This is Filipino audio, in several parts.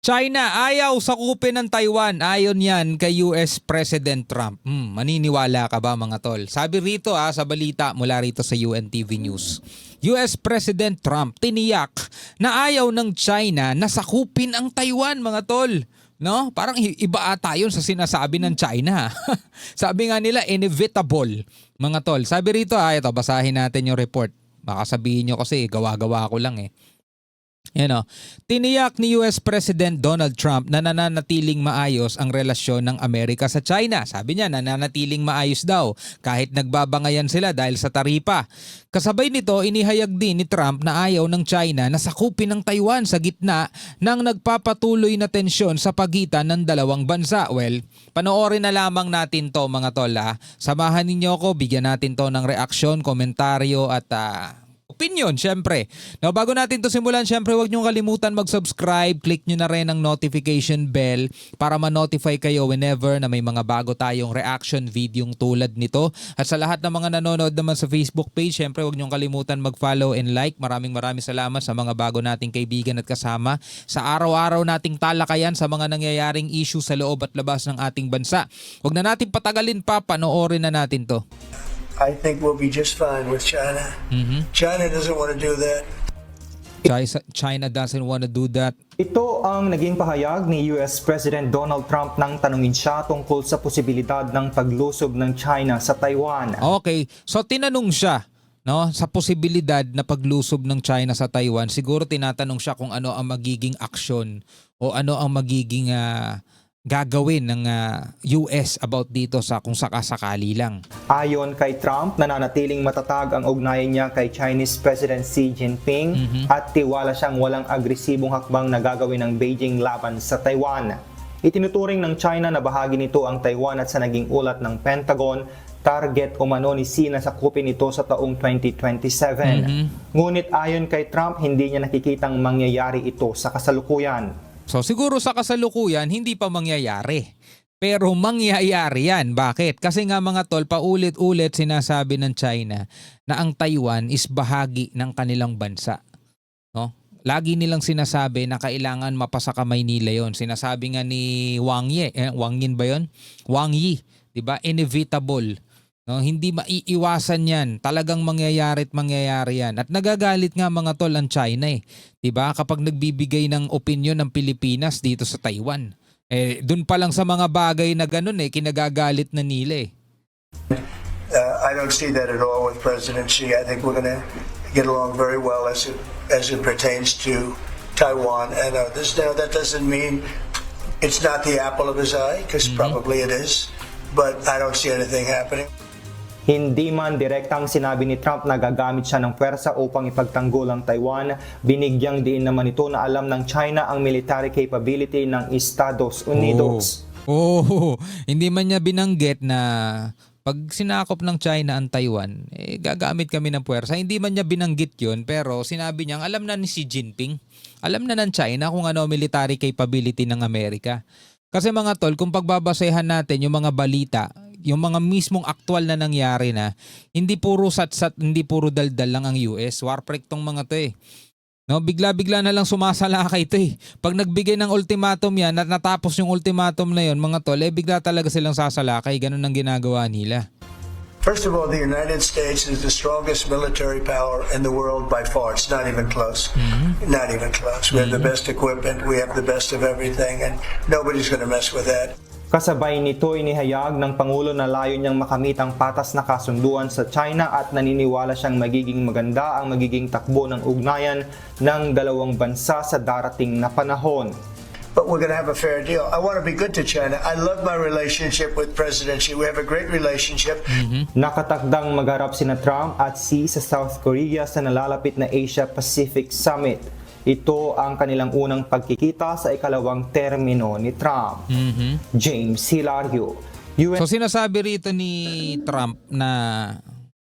China ayaw sakupin ng Taiwan. Ayon yan kay US President Trump. Hmm, maniniwala ka ba mga tol? Sabi rito ah, sa balita mula rito sa UNTV News. US President Trump tiniyak na ayaw ng China na sakupin ang Taiwan mga tol. No? Parang iba ata yun sa sinasabi ng China. Sabi nga nila, inevitable. Mga tol. Sabi rito, ah, ito, basahin natin yung report. Baka sabihin nyo kasi, gawa-gawa ko lang eh. Yan o. Tiniyak ni US President Donald Trump na nananatiling maayos ang relasyon ng Amerika sa China. Sabi niya, nananatiling maayos daw kahit nagbabangayan sila dahil sa taripa. Kasabay nito, inihayag din ni Trump na ayaw ng China na sakupin ng Taiwan sa gitna ng nagpapatuloy na tensyon sa pagitan ng dalawang bansa. Well, panoorin na lamang natin to mga tol ha. Samahan ninyo ako, bigyan natin to ng reaksyon, komentaryo at ah, opinion, syempre. Now, bago natin to simulan, syempre huwag niyong kalimutan mag-subscribe. Click nyo na rin ang notification bell para ma-notify kayo whenever na may mga bago tayong reaction video tulad nito. At sa lahat ng mga nanonood naman sa Facebook page, syempre huwag niyong kalimutan mag-follow and like. Maraming maraming salamat sa mga bago nating kaibigan at kasama sa araw-araw nating talakayan sa mga nangyayaring issue sa loob at labas ng ating bansa. Huwag na natin patagalin pa, panoorin na natin to. I think we'll be just fine with China. Mhm. China doesn't want to do that. China- doesn't want to do that. Ito ang naging pahayag ni US President Donald Trump nang tanungin siya tungkol sa posibilidad ng paglusob ng China sa Taiwan. Okay, so tinanong siya no sa posibilidad na paglusob ng China sa Taiwan. Siguro tinatanong siya kung ano ang magiging aksyon o ano ang magiging ah, gagawin ng ah, US about dito sa kung sakasakali lang. Ayon kay Trump, nananatiling matatag ang ugnayan niya kay Chinese President Xi Jinping at tiwala siyang walang agresibong hakbang na gagawin ng Beijing laban sa Taiwan. Itinuturing ng China na bahagi nito ang Taiwan at sa naging ulat ng Pentagon, target umano ni Xi na sakupin ito sa taong 2027. Ngunit ayon kay Trump, hindi niya nakikitang mangyayari ito sa kasalukuyan. So siguro sa kasalukuyan hindi pa mangyayari. Pero mangyayari yan. Bakit? Kasi nga mga tol, paulit-ulit sinasabi ng China na ang Taiwan is bahagi ng kanilang bansa. No? Lagi nilang sinasabi na kailangan mapasa kamay nila yon. Sinasabi nga ni Wang Yi, eh, Wang Yin ba yon? Wang Yi, 'di ba? Inevitable. No, hindi maiiwasan 'yan. Talagang mangyayari at mangyayari 'yan. At nagagalit nga mga tol ang China eh. 'Di ba? Kapag nagbibigay ng opinion ng Pilipinas dito sa Taiwan. Eh doon pa lang sa mga bagay na ganun eh kinagagalit na nila eh. Uh, I don't see that at all with President Xi. I think we're going to get along very well as it as it pertains to Taiwan. And uh, this now that doesn't mean it's not the apple of his eye, because probably it is. But I don't see anything happening. Hindi man direktang sinabi ni Trump na gagamit siya ng pwersa upang ipagtanggol ang Taiwan, binigyang diin naman ito na alam ng China ang military capability ng Estados Unidos. Oo, oh, hindi man niya binanggit na pag sinakop ng China ang Taiwan, eh, gagamit kami ng puwersa. Hindi man niya binanggit yun, pero sinabi niya, alam na ni Xi Jinping, alam na ng China kung ano military capability ng Amerika. Kasi mga tol, kung pagbabasehan natin yung mga balita, yung mga mismong aktual na nangyari na, hindi puro sat-sat, hindi puro daldal lang ang US. Warpreak tong mga to eh. No, bigla-bigla na lang sumasalakay ito eh. Pag nagbigay ng ultimatum yan at natapos yung ultimatum na yon mga tol, eh bigla talaga silang sasalakay. Ganun ang ginagawa nila. First of all, the United States is the strongest military power in the world by far. It's not even close. Not even close. We have the best equipment. We have the best of everything, and nobody's going to mess with that. Kasabay nito inihayag ng Pangulo na layo niyang makamit ang patas na kasunduan sa China at naniniwala siyang magiging maganda ang magiging takbo ng ugnayan ng dalawang bansa sa darating na panahon. But we're going to have a fair deal. I want to be good to China. I love my relationship with President Xi. We have a great relationship. Nakatakdang magharap sina Trump at Xi sa South Korea sa nalalapit na Asia-Pacific Summit. Ito ang kanilang unang pagkikita sa ikalawang termino ni Trump. James Hilario, UN So sinasabi rito ni Trump na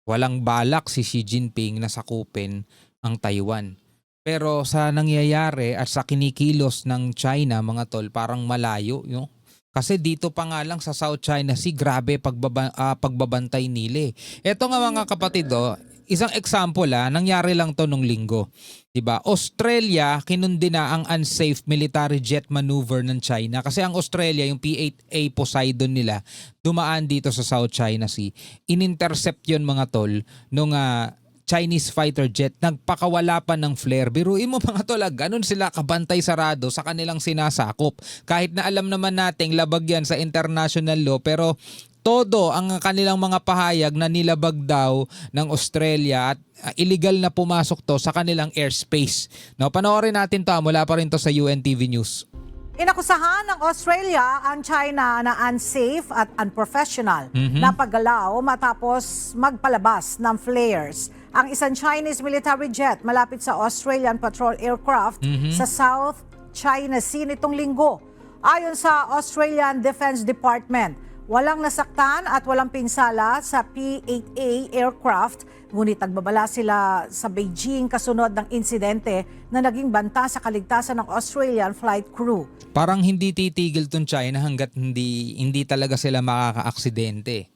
walang balak si Xi Jinping na sakupin ang Taiwan. Pero sa nangyayari at sa kinikilos ng China, mga tol, parang malayo. Yo. Kasi dito pa nga lang sa South China Sea, grabe pagbaba, ah, pagbabantay nila. eh. Ito nga mga kapatid, oh, isang example ah, nangyari lang to nung linggo. 'Di ba? Australia kinundi na ang unsafe military jet maneuver ng China kasi ang Australia yung P-8A Poseidon nila dumaan dito sa South China Sea. Inintercept 'yon mga tol nung ah, Chinese fighter jet nagpakawala pa ng flare. Biruin mo mga tol, ah, ganun sila kabantay sarado sa kanilang sinasakop. Kahit na alam naman nating labag yan sa international law pero todo ang kanilang mga pahayag na nilabag daw ng Australia at uh, illegal na pumasok to sa kanilang airspace. No, panoorin natin to ah, mula pa rin to sa UNTV News. Inakusahan ng Australia ang China na unsafe at unprofessional na paggalaw matapos magpalabas ng flares ang isang Chinese military jet malapit sa Australian patrol aircraft sa South China Sea nitong linggo. Ayon sa Australian Defense Department, walang nasaktan at walang pinsala sa P-8A aircraft Ngunit nagbabala sila sa Beijing kasunod ng insidente na naging banta sa kaligtasan ng Australian flight crew. Parang hindi titigil tong China hanggat hindi hindi talaga sila makakaaksidente.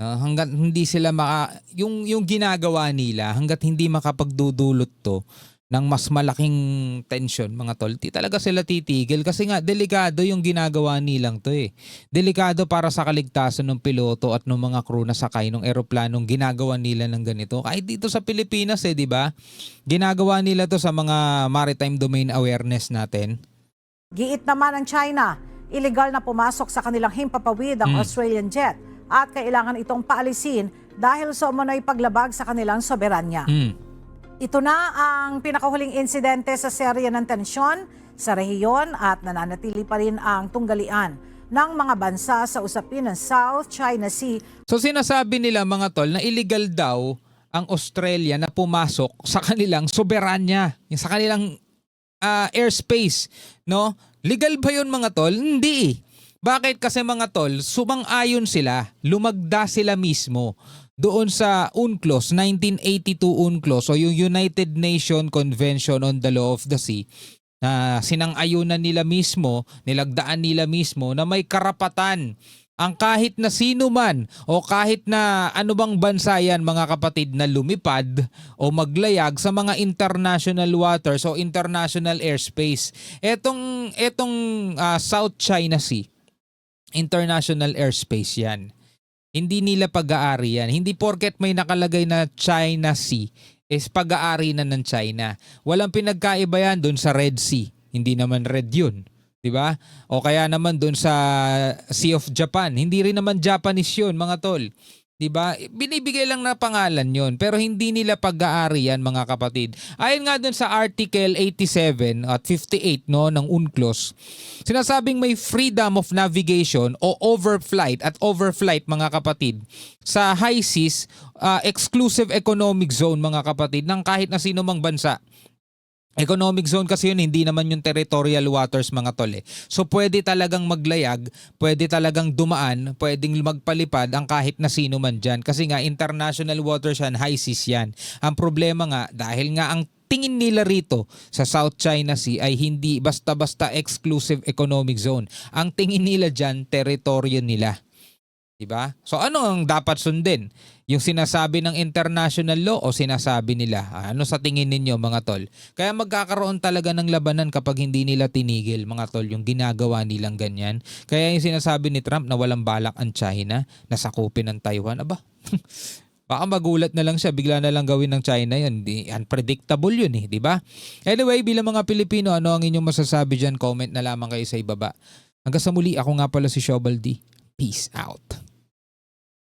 No, hanggat hindi sila maka yung yung ginagawa nila hanggat hindi makapagdudulot to ng mas malaking tension mga tol, di talaga sila titigil kasi nga delikado yung ginagawa nilang to eh. Delikado para sa kaligtasan ng piloto at ng mga crew na sakay ng eroplanong ginagawa nila ng ganito. Kahit dito sa Pilipinas eh, di ba? Ginagawa nila to sa mga maritime domain awareness natin. Giit naman ng China, illegal na pumasok sa kanilang himpapawid ang Australian jet at kailangan itong paalisin dahil sa umano'y paglabag sa kanilang soberanya. Hmm. Ito na ang pinakahuling insidente sa serye ng tensyon sa rehiyon at nananatili pa rin ang tunggalian ng mga bansa sa usapin ng South China Sea So sinasabi nila mga tol na illegal daw ang Australia na pumasok sa kanilang soberanya, sa kanilang ah, airspace, no? Legal ba 'yun mga tol? Hindi. Bakit kasi mga tol, sumang-ayon sila, lumagda sila mismo doon sa UNCLOS, 1982 UNCLOS o yung United Nation Convention on the Law of the Sea na sinang-ayunan nila mismo, nilagdaan nila mismo na may karapatan ang kahit na sino man o kahit na ano bang bansa yan mga kapatid na lumipad o maglayag sa mga international waters o international airspace. Etong etong ah, South China Sea, international airspace yan. Hindi nila pag-aari yan. Hindi porket may nakalagay na China Sea is pag-aari na ng China. Walang pinagkaiba yan doon sa Red Sea. Hindi naman red yun. 'Di ba? O kaya naman doon sa Sea of Japan. Hindi rin naman Japanese yun, mga tol. 'Di ba? Binibigay lang na pangalan 'yon, pero hindi nila pag-aari yan, mga kapatid. Ayon nga doon sa Article 87 at 58 no ng UNCLOS, sinasabing may freedom of navigation o overflight at overflight mga kapatid sa high seas, uh, exclusive economic zone mga kapatid ng kahit na sino mang bansa. Economic zone kasi yun, hindi naman yung territorial waters mga tol eh. So pwede talagang maglayag, pwede talagang dumaan, pwedeng magpalipad ang kahit na sino man dyan. Kasi nga international waters yan, high seas yan. Ang problema nga, dahil nga ang tingin nila rito sa South China Sea ay hindi basta-basta exclusive economic zone. Ang tingin nila dyan, teritoryo nila. Diba? So ano ang dapat sundin? Yung sinasabi ng international law o sinasabi nila? Ano sa tingin ninyo mga tol? Kaya magkakaroon talaga ng labanan kapag hindi nila tinigil mga tol yung ginagawa nilang ganyan. Kaya yung sinasabi ni Trump na walang balak ang China na sakupin ng Taiwan. Aba, Baka magulat na lang siya, bigla na lang gawin ng China yun. Di, unpredictable yun eh, di ba? Anyway, bilang mga Pilipino, ano ang inyong masasabi dyan? Comment na lamang kayo sa ibaba. Hanggang sa muli, ako nga pala si Shobal D. Peace out.